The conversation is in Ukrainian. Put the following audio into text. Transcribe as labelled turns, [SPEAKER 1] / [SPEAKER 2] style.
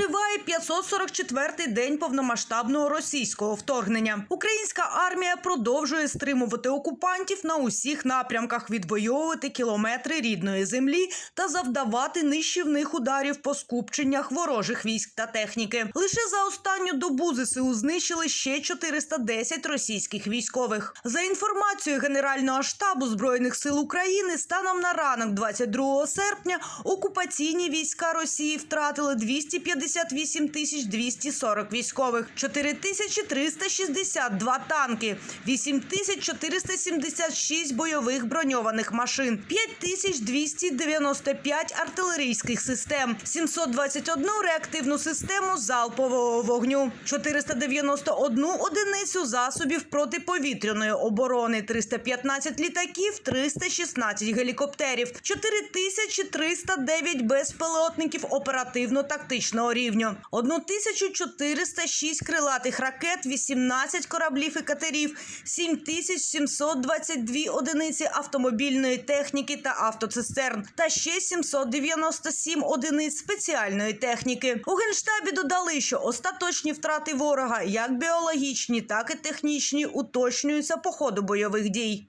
[SPEAKER 1] Триває 544-й день повномасштабного російського вторгнення. Українська армія продовжує стримувати окупантів на усіх напрямках, відвоювати кілометри рідної землі та завдавати нищівних ударів по скупченнях ворожих військ та техніки. Лише за останню добу ЗСУ знищили ще 410 російських військових. За інформацією Генерального штабу збройних сил України, станом на ранок 22 серпня окупаційні війська Росії втратили 258 тисяч 240 військових, 4362 танки, 8476 бойових броньованих машин, 5295 артилерійських систем, 721 реактивну систему залпового вогню, 491 одиницю засобів протиповітряної оборони, 315 літаків, 316 гелікоптерів, 4309 безпілотників оперативно-тактичного рівню, 1406 крилатих ракет, 18 кораблів і катерів, 7722 одиниці автомобільної техніки та автоцистерн та ще 797 одиниць спеціальної техніки. У генштабі додали, що остаточні втрати ворога, як біологічні, так і технічні, уточнюються по ходу бойових дій.